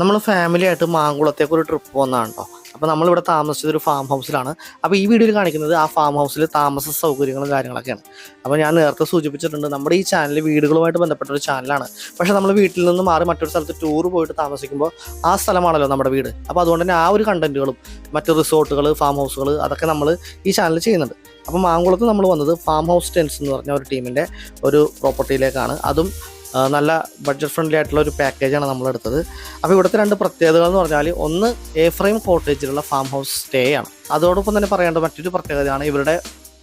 നമ്മൾ ഫാമിലി ആയിട്ട് മാങ്കുളത്തേക്ക് ഒരു ട്രിപ്പ് വന്നതാണ് കേട്ടോ അപ്പോൾ നമ്മളിവിടെ താമസിച്ചത് ഒരു ഫാം ഹൗസിലാണ് അപ്പോൾ ഈ വീഡിയോയിൽ കാണിക്കുന്നത് ആ ഫാം ഹൗസിൽ താമസ സൗകര്യങ്ങളും കാര്യങ്ങളൊക്കെയാണ്. അപ്പോൾ ഞാൻ നേരത്തെ സൂചിപ്പിച്ചിട്ടുണ്ട് നമ്മുടെ ഈ ചാനൽ വീടുകളുമായിട്ട് ബന്ധപ്പെട്ട ഒരു ചാനലാണ് പക്ഷേ നമ്മൾ വീട്ടിൽ നിന്ന് മാറി മറ്റൊരു സ്ഥലത്ത് ടൂർ പോയിട്ട് താമസിക്കുമ്പോൾ ആ സ്ഥലമാണല്ലോ നമ്മുടെ വീട്. അപ്പോൾ അതുകൊണ്ട് തന്നെ ആ ഒരു കണ്ടന്റുകളും മറ്റ് റിസോർട്ടുകൾ ഫാം ഹൗസുകൾ അതൊക്കെ നമ്മൾ ഈ ചാനൽ ചെയ്യുന്നുണ്ട്. അപ്പോൾ മാങ്കുളത്ത് നമ്മൾ വന്നത് ഫാം ഹൗസ് ടെൻസ് എന്ന് പറഞ്ഞ ഒരു ടീമിന്റെ ഒരു പ്രോപ്പർട്ടിയിലേക്കാണ് അതും നല്ല ബഡ്ജറ്റ് ഫ്രണ്ട്ലി ആയിട്ടുള്ള ഒരു പാക്കേജാണ് നമ്മൾ എടുത്തത്. അപ്പോൾ ഇവിടുത്തെ രണ്ട് പ്രത്യേകതകൾ എന്ന് പറഞ്ഞാൽ ഒന്ന് എ ഫ്രെയിം കോട്ടേജിലുള്ള ഫാം ഹൗസ് സ്റ്റേ ആണ്. അതോടൊപ്പം തന്നെ പറയേണ്ട മറ്റൊരു പ്രത്യേകതയാണ് ഇവരുടെ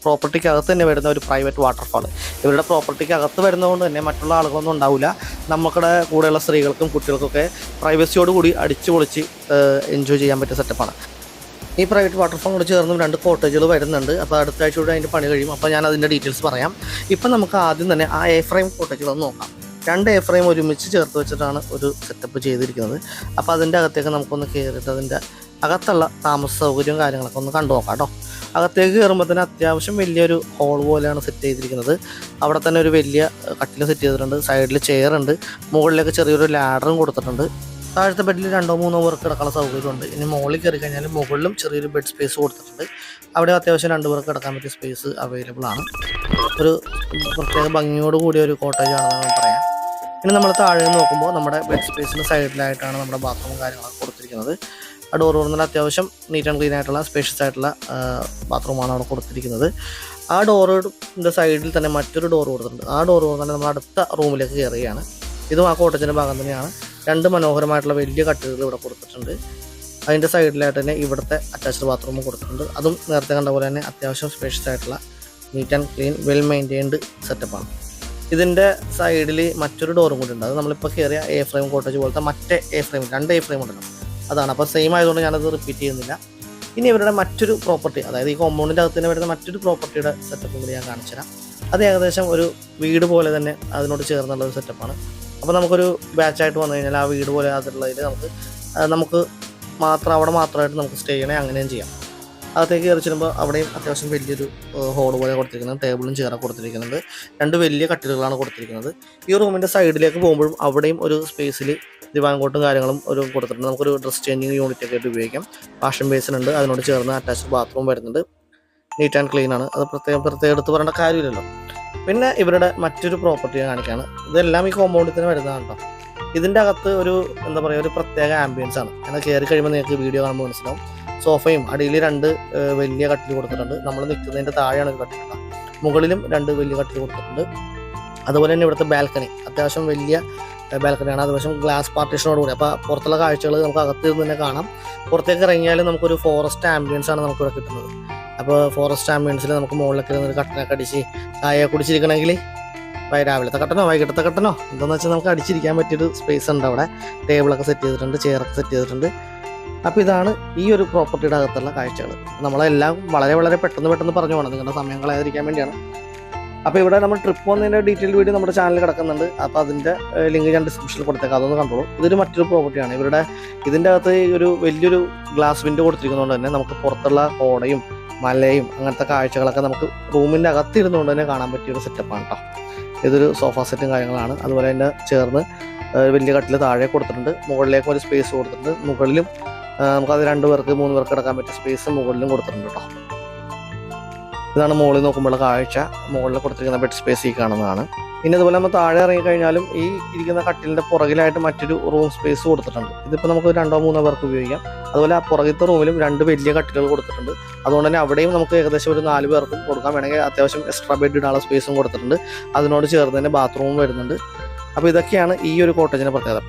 പ്രോപ്പർട്ടിക്കകത്ത് തന്നെ വരുന്ന ഒരു പ്രൈവറ്റ് വാട്ടർഫാൾ ഇവരുടെ പ്രോപ്പർട്ടിക്ക് അകത്ത് വരുന്നതുകൊണ്ട് തന്നെ മറ്റുള്ള ആളുകളൊന്നും ഉണ്ടാവില്ല. നമുക്കിടെ കൂടെയുള്ള സ്ത്രീകൾക്കും കുട്ടികൾക്കൊക്കെ പ്രൈവസിയോട് കൂടി അടിച്ചു പൊളിച്ച് എൻജോയ് ചെയ്യാൻ പറ്റിയ സെറ്റപ്പാണ് ഈ പ്രൈവറ്റ് വാട്ടർഫാളോട് ചേർന്ന് രണ്ട് കോട്ടേജുകൾ വരുന്നുണ്ട്. അപ്പോൾ അടുത്ത ആഴ്ച കൂടെ അതിന്റെ പണി കഴിയും. അപ്പോൾ ഞാൻ അതിന്റെ ഡീറ്റെയിൽസ് പറയാം. ഇപ്പം നമുക്ക് ആദ്യം തന്നെ ആ എ ഫ്രെയിം കോട്ടേജുകളൊന്ന് നോക്കാം. രണ്ട് എ ഫ്രെയിം ഒരുമിച്ച് ചേർത്ത് വെച്ചിട്ടാണ് ഒരു സെറ്റപ്പ് ചെയ്തിരിക്കുന്നത്. അപ്പോൾ അതിന്റെ അകത്തേക്ക് നമുക്കൊന്ന് കയറിയിട്ട് അതിന്റെ അകത്തുള്ള താമസ സൗകര്യവും കാര്യങ്ങളൊക്കെ ഒന്ന് കണ്ടു നോക്കാം കേട്ടോ. അകത്തേക്ക് കയറുമ്പോൾ തന്നെ അത്യാവശ്യം വലിയൊരു ഹോൾ പോലെയാണ് സെറ്റ് ചെയ്തിരിക്കുന്നത്. അവിടെ തന്നെ ഒരു വലിയ കട്ടിൽ സെറ്റ് ചെയ്തിട്ടുണ്ട്. സൈഡിൽ ചെയർ ഉണ്ട്. മുകളിലേക്ക് ചെറിയൊരു ലാഡറും കൊടുത്തിട്ടുണ്ട്. താഴത്തെ ബെഡിൽ രണ്ടോ മൂന്നോ പേർക്ക് കിടക്കാനുള്ള സൗകര്യമുണ്ട് ഇനി മുകളിൽ കയറി കഴിഞ്ഞാൽ മുകളിലും ചെറിയൊരു ബെഡ് സ്പേസ് കൊടുത്തിട്ടുണ്ട്. അവിടെ അത്യാവശ്യം രണ്ട് പേർക്ക് കിടക്കാൻ പറ്റിയ സ്പേസ് അവൈലബിൾ ആണ്. ഒരു പ്രത്യേക ഭംഗിയോട് കൂടിയ ഒരു കോട്ടേജ് ആണെന്ന് പറയാം. ഇനി നമ്മൾ താഴെ നോക്കുമ്പോൾ നമ്മുടെ ബെഡ് സ്പേസിന് സൈഡിലായിട്ടാണ് നമ്മുടെ ബാത്റൂമും കാര്യങ്ങളൊക്കെ കൊടുത്തിരിക്കുന്നത്. ആ ഡോർ തുറന്നാൽ അത്യാവശ്യം നീറ്റ് ആൻഡ് ക്ലീൻ ആയിട്ടുള്ള സ്പേഷ്യസ് ആയിട്ടുള്ള ബാത്റൂമാണ് അവിടെ കൊടുത്തിരിക്കുന്നത്. ആ ഡോറിന്റെ സൈഡിൽ തന്നെ മറ്റൊരു ഡോർ കൊടുത്തിട്ടുണ്ട്. ആ ഡോർ തുറന്നാൽ നമ്മൾ അടുത്ത റൂമിലേക്ക് കയറുകയാണ് ഇതും ആ കോട്ടേജിന്റെ ഭാഗം തന്നെയാണ്. രണ്ട് മനോഹരമായിട്ടുള്ള വലിയ കട്ടുകൾ ഇവിടെ കൊടുത്തിട്ടുണ്ട്. അതിന്റെ സൈഡിലായിട്ട് തന്നെ ഇവിടുത്തെ അറ്റാച്ച്ഡ് ബാത്റൂമും കൊടുത്തിട്ടുണ്ട്. അതും നേരത്തെ കണ്ട പോലെ തന്നെ അത്യാവശ്യം സ്പേഷ്യസ് ആയിട്ടുള്ള neat and clean well maintained സെറ്റപ്പാണ് ഇതിന്റെ സൈഡിൽ മറ്റൊരു ഡോറും കൂടി ഉണ്ട്. അത് നമ്മളിപ്പോൾ കയറിയ എ ഫ്രെയിം കോട്ടേജ് പോലത്തെ മറ്റേ എ ഫ്രെയിം രണ്ട് എ ഫ്രെയിം ഉണ്ടല്ലോ. അതാണ്. അപ്പോൾ സെയിം ആയതുകൊണ്ട് ഞാനത് റിപ്പീറ്റ് ചെയ്യുന്നില്ല. ഇനി ഇവരുടെ മറ്റൊരു പ്രോപ്പർട്ടി അതായത് ഈ കോമ്പൗണ്ടിന്റെ അകത്ത് തന്നെ വരുന്ന മറ്റൊരു പ്രോപ്പർട്ടിയുടെ സെറ്റപ്പും കൂടി ഞാൻ കാണിച്ചു തരാം. അത് ഏകദേശം ഒരു വീട് പോലെ തന്നെ അതിനോട് ചേർന്നുള്ള ഒരു സെറ്റപ്പാണ് അപ്പോൾ നമുക്കൊരു ബാച്ചായിട്ട് വന്നു കഴിഞ്ഞാൽ ആ വീട് പോലെ അതിലുള്ളതിൽ നമുക്ക് നമുക്ക് മാത്രം അവിടെ മാത്രമായിട്ട് നമുക്ക് സ്റ്റേ ചെയ്യണേ അങ്ങനെയും ചെയ്യാം. അകത്തേക്ക് കയറി ചെല്ലുമ്പോൾ അവിടെയും അത്യാവശ്യം വലിയൊരു ഹോൾ പോലെ കൊടുത്തിരിക്കുന്നത്. ടേബിളും ചെയറും കൊടുത്തിരിക്കുന്നത്. രണ്ട് വലിയ കട്ടിലുകളാണ് കൊടുത്തിരിക്കുന്നത്. ഈ റൂമിന്റെ സൈഡിലേക്ക് പോകുമ്പോഴും അവിടെയും ഒരു സ്പേസിൽ ദിവാങ്കോട്ടും കാര്യങ്ങളും ഒരു കൊടുത്തിട്ടുണ്ട്. നമുക്കൊരു ഡ്രസ് ചേഞ്ചിങ് യൂണിറ്റ് ഒക്കെ ആയിട്ട് ഉപയോഗിക്കാം. വാഷിംഗ് ബേസിൻ ഉണ്ട്. അതിനോട് ചേർന്ന് അറ്റാച്ച്ഡ് ബാത്റൂം വരുന്നുണ്ട്. നീറ്റ് ആൻഡ് ക്ലീൻ ആണ്. അത് പ്രത്യേകം പ്രത്യേകം എടുത്ത് പറയേണ്ട കാര്യമില്ലല്ലോ. പിന്നെ ഇവരുടെ മറ്റൊരു പ്രോപ്പർട്ടി കാണിക്കുകയാണ് ഇതെല്ലാം ഈ കോമ്പൗണ്ടിൽ തന്നെ വരുന്നതാണ് കേട്ടോ ഇതിന്റെ അകത്ത് ഒരു എന്താ പറയുക ഒരു പ്രത്യേക ആംബിയൻസ് ആണ്. അങ്ങനെ കയറി കഴിയുമ്പോൾ നിങ്ങൾക്ക് വീഡിയോ കാണുമ്പോൾ മനസ്സിലാവും. സോഫയും അടിയിൽ രണ്ട് വലിയ കട്ടിൽ കൊടുത്തിട്ടുണ്ട്. നമ്മൾ നിൽക്കുന്നതിന്റെ താഴെയാണ് ഒരു കട്ടിൽ കേട്ടോ. മുകളിലും രണ്ട് വലിയ കട്ടിൽ കൊടുത്തിട്ടുണ്ട്. അതുപോലെ തന്നെ ഇവിടുത്തെ ബാൽക്കണി അത്യാവശ്യം വലിയ ബാൽക്കണിയാണ് അതുപോലെ ഗ്ലാസ് പാർട്ടീഷനോട് കൂടി. അപ്പോൾ പുറത്തുള്ള കാഴ്ചകൾ നമുക്ക് അകത്ത് നിന്ന് തന്നെ കാണാം. പുറത്തേക്ക് ഇറങ്ങിയാൽ നമുക്കൊരു ഫോറസ്റ്റ് ആംബിയൻസ് ആണ് നമുക്കിവിടെ കിട്ടുന്നത്. അപ്പോൾ ഫോറസ്റ്റ് ആംബിയൻസിൽ നമുക്ക് മുകളിലൊക്കെ ഒരു കട്ടനൊക്കെ അടിച്ച് ചായ കുടിച്ചിരിക്കണമെങ്കിൽ രാവിലത്തെ കട്ടനോ വൈകിട്ടത്തെ കട്ടനോ എന്താണെന്ന് വെച്ചാൽ നമുക്ക് അടിച്ചിരിക്കാൻ പറ്റിയൊരു സ്പേസ് ഉണ്ട് അവിടെ. ടേബിളൊക്കെ സെറ്റ് ചെയ്തിട്ടുണ്ട് ചെയറൊക്കെ സെറ്റ് ചെയ്തിട്ടുണ്ട്. അപ്പോൾ ഇതാണ് ഈ ഒരു പ്രോപ്പർട്ടിയുടെ അകത്തുള്ള കാഴ്ചകൾ നമ്മളെല്ലാം വളരെ വളരെ പെട്ടെന്ന് പെട്ടെന്ന് പറഞ്ഞു പോകണം നിങ്ങളുടെ സമയം കളയാതിരിക്കാൻ വേണ്ടിയാണ്. അപ്പോൾ ഇവിടെ നമ്മൾ ട്രിപ്പ് വന്നതിന്റെ ഡീറ്റെയിൽ വീഡിയോ നമ്മുടെ ചാനലിൽ കിടക്കുന്നുണ്ട്. അപ്പോൾ അതിന്റെ ലിങ്ക് ഞാൻ ഡിസ്ക്രിപ്ഷനിൽ കൊടുത്തേക്കാം. അതൊന്ന് കണ്ടോളൂ ഇതൊരു മറ്റൊരു പ്രോപ്പർട്ടിയാണ് ഇവരുടെ ഇതിന്റെ അകത്ത് ഒരു വലിയൊരു ഗ്ലാസ് വിൻഡോ കൊടുത്തിരിക്കുന്നതുകൊണ്ട് തന്നെ നമുക്ക് പുറത്തുള്ള ഓടയും മലയും അങ്ങനത്തെ കാഴ്ചകളൊക്കെ നമുക്ക് റൂമിന്റെ അകത്തിരുന്നുകൊണ്ട് തന്നെ കാണാൻ പറ്റിയൊരു സെറ്റപ്പാണ് കേട്ടോ ഇതൊരു സോഫ സെറ്റും കാര്യങ്ങളാണ്. അതുപോലെ തന്നെ ചേർന്ന് വലിയ കട്ടിൽ താഴെ കൊടുത്തിട്ടുണ്ട്. മുകളിലേക്ക് ഒരു സ്പേസ് കൊടുത്തിട്ടുണ്ട്. മുകളിലും നമുക്കത് രണ്ട് പേർക്ക് മൂന്ന് പേർക്ക് കിടക്കാൻ പറ്റിയ സ്പേസ് മുകളിലും കൊടുത്തിട്ടുണ്ട് കേട്ടോ ഇതാണ് മുകളിൽ നോക്കുമ്പോഴുള്ള കാഴ്ച. മുകളിൽ കൊടുത്തിരിക്കുന്ന ബെഡ് സ്പേസ് ഈ കാണുന്നതാണ്. പിന്നെ അതുപോലെ നമ്മൾ താഴെ ഇറങ്ങിക്കഴിഞ്ഞാലും ഈ ഇരിക്കുന്ന കട്ടിലിന്റെ പുറകിലായിട്ട് മറ്റൊരു റൂം സ്പേസ് കൊടുത്തിട്ടുണ്ട്. ഇതിപ്പോൾ നമുക്ക് രണ്ടോ മൂന്നോ പേർക്ക് ഉപയോഗിക്കാം. അതുപോലെ ആ പുറകിലത്തെ റൂമിലും രണ്ട് വലിയ കട്ടിലുകൾ കൊടുത്തിട്ടുണ്ട്. അതുകൊണ്ട് തന്നെ അവിടെയും നമുക്ക് ഏകദേശം ഒരു നാല് പേർക്കും കൊടുക്കാം. വേണമെങ്കിൽ അത്യാവശ്യം എക്സ്ട്രാ ബെഡ് ഇടാനുള്ള സ്പേസും കൊടുത്തിട്ടുണ്ട്. അതിനോട് ചേർന്ന് തന്നെ ബാത്റൂമും വരുന്നുണ്ട്. അപ്പോൾ ഇതൊക്കെയാണ് ഈ ഒരു കോട്ടേജിന്റെ പ്രത്യേകത.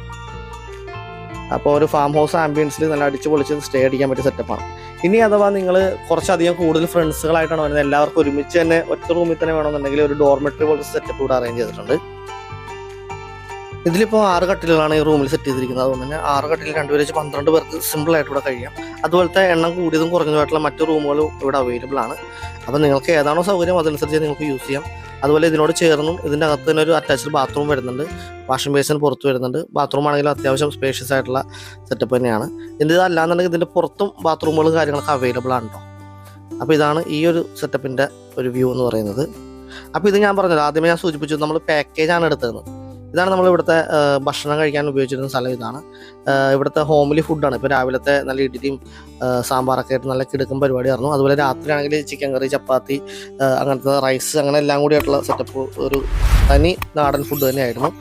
അപ്പോൾ ഒരു ഫാം ഹൗസ് ആംബിയൻസിൽ നല്ല അടിച്ച് പൊളിച്ച് സ്റ്റേ അടിക്കാൻ പറ്റിയ സെറ്റപ്പാണ് ഇനി അഥവാ നിങ്ങൾ കുറച്ചധികം കൂടുതൽ ഫ്രണ്ട്സുകളായിട്ടാണ് വരുന്നത് എല്ലാവർക്കും ഒരുമിച്ച് തന്നെ ഒറ്റ റൂമിൽ തന്നെ വേണമെന്നുണ്ടെങ്കിൽ ഒരു ഡോർമെട്രി പോലത്തെ സെറ്റപ്പ് ഇവിടെ അറേഞ്ച് ചെയ്തിട്ടുണ്ട്. ഇതിലിപ്പോൾ ആറ് കട്ടിലുകളാണ് ഈ റൂമിൽ സെറ്റ് ചെയ്തിരിക്കുന്നത്. അതുകൊണ്ട് തന്നെ ആറ് കട്ടിൽ രണ്ടുപേരെ വെച്ച് പന്ത്രണ്ട് പേർക്ക് സിമ്പിൾ ആയിട്ട് ഇവിടെ കഴിയാം അതുപോലത്തെ എണ്ണം കൂടിയതും കുറഞ്ഞതുമായിട്ടുള്ള മറ്റു റൂമുകളും ഇവിടെ അവൈലബിൾ ആണ്. അപ്പോൾ നിങ്ങൾക്ക് ഏതാണോ സൗകര്യം അതനുസരിച്ച് നിങ്ങൾക്ക് യൂസ് ചെയ്യാം. അതുപോലെ ഇതിനോട് ചേർന്നും ഇതിന്റെ അകത്ത് തന്നെ ഒരു അറ്റാച്ച്ഡ് ബാത്റൂം വരുന്നുണ്ട്. വാഷിംഗ് ബേസിന് പുറത്ത് വരുന്നുണ്ട്. ബാത്റൂം ആണെങ്കിലും അത്യാവശ്യം സ്പേഷ്യസ് ആയിട്ടുള്ള സെറ്റപ്പ് തന്നെയാണ്. ഇതിന്റെ അല്ലാന്നുണ്ടെങ്കിൽ ഇതിന്റെ പുറത്തും ബാത്റൂമുകളും കാര്യങ്ങളൊക്കെ അവൈലബിൾ ആണ് കേട്ടോ അപ്പോൾ ഇതാണ് ഈ ഒരു സെറ്റപ്പിന്റെ ഒരു വ്യൂ എന്ന് പറയുന്നത്. അപ്പോൾ ഇത് ഞാൻ പറഞ്ഞത് ആദ്യമേ ഞാൻ സൂചിപ്പിച്ചു നമ്മൾ പാക്കേജാണ് എടുത്തത് ഇതാണ് നമ്മൾ ഇവിടുത്തെ ഭക്ഷണം കഴിക്കാൻ ഉപയോഗിച്ചിരുന്ന സ്ഥലം ഇതാണ്. ഇവിടുത്തെ ഹോംലി ഫുഡാണ് ഇപ്പോൾ രാവിലത്തെ നല്ല ഇഡ്ഡലിയും സാമ്പാറൊക്കെ ആയിട്ട് നല്ല കിടക്കും പരിപാടിയായിരുന്നു. അതുപോലെ രാത്രിയാണെങ്കിൽ ചിക്കൻ കറി ചപ്പാത്തി അങ്ങനത്തെ റൈസ് അങ്ങനെ എല്ലാം കൂടി ആയിട്ടുള്ള സെറ്റപ്പ് ഒരു തനി നാടൻ ഫുഡ് തന്നെയായിരുന്നു.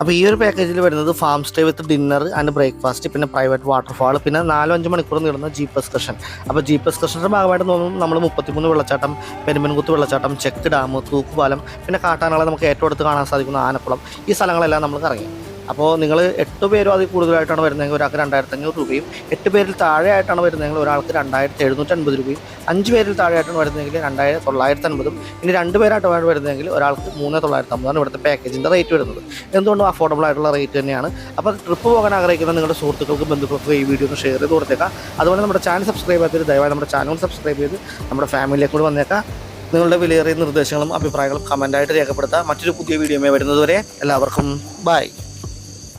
അപ്പോൾ ഈ ഒരു പാക്കേജിൽ വരുന്നത് farm stay with dinner and breakfast പിന്നെ പ്രൈവറ്റ് വാട്ടർഫാൾ പിന്നെ നാലോ അഞ്ച് മണിക്കൂർ നീളുന്ന ജീപ്പ് എക്സ്കർഷൻ അപ്പോൾ ജീപ്പ് എക്സ്കർഷന്റെ ഭാഗമായിട്ട് തോന്നുന്നു നമ്മൾ മുപ്പത്തിമൂന്ന് വെള്ളച്ചാട്ടം പെരുമ്പൻകുത്ത് വെള്ളച്ചാട്ടം ചെക്ക് ഡാം തൂക്കുപാലം പിന്നെ കാട്ടാനകളെ നമുക്ക് ഏറ്റവും അടുത്ത് കാണാൻ സാധിക്കുന്ന ആനക്കുളം. ഈ സ്ഥലങ്ങളെല്ലാം നമ്മൾ കറങ്ങി. അപ്പോൾ നിങ്ങൾ എട്ട് പേരും അതിൽ കൂടുതലായിട്ടാണ് വരുന്നതെങ്കിൽ ഒരാൾക്ക് രണ്ടായിരത്തി അഞ്ഞൂറ് രൂപയും എട്ട് പേരിൽ താഴെയായിട്ടാണ് വരുന്നതെങ്കിൽ ഒരാൾക്ക് രണ്ടായിരത്തി എഴുന്നൂറ്റി അൻപത് രൂപയും അഞ്ച് പേരിൽ താഴെയായിട്ടാണ് വരുന്നതെങ്കിൽ രണ്ടായിരത്തി തൊള്ളായിരത്തി അൻപതും ഇനി രണ്ട് പേരായിട്ടാണ് വരുന്നതെങ്കിൽ ഒരാൾക്ക് മൂന്ന് തൊള്ളായിരത്തി അമ്പതാണ് ഇവിടുത്തെ പാക്കേജിന്റെ റേറ്റ് വരുന്നത്. എന്തുകൊണ്ടും അഫോർഡബിൾ ആയിട്ടുള്ള റേറ്റ് തന്നെയാണ്. അപ്പോൾ ട്രിപ്പ് പോകാൻ ആഗ്രഹിക്കുന്ന നിങ്ങളുടെ സുഹൃത്തുക്കൾക്കും ബന്ധുക്കൾക്കും ഈ വീഡിയോ ഒന്ന് ഷെയർ ചെയ്ത് കൊടുത്തേക്കാം. അതുപോലെ നമ്മുടെ ചാനൽ സബ്സ്ക്രൈബ് ചെയ്തിട്ട് ദയവായി നമ്മുടെ ചാനൽ സബ്സ്ക്രൈബ് ചെയ്ത് നമ്മുടെ ഫാമിലിയിലേക്ക് കൂടി വന്നേക്കാം. നിങ്ങളുടെ വിലയേറിയ നിർദ്ദേശങ്ങളും അഭിപ്രായങ്ങളും കമന്റായിട്ട് രേഖപ്പെടുത്താം. മറ്റൊരു പുതിയ വീഡിയോമേ വരുന്നതുവരെ എല്ലാവർക്കും ബൈ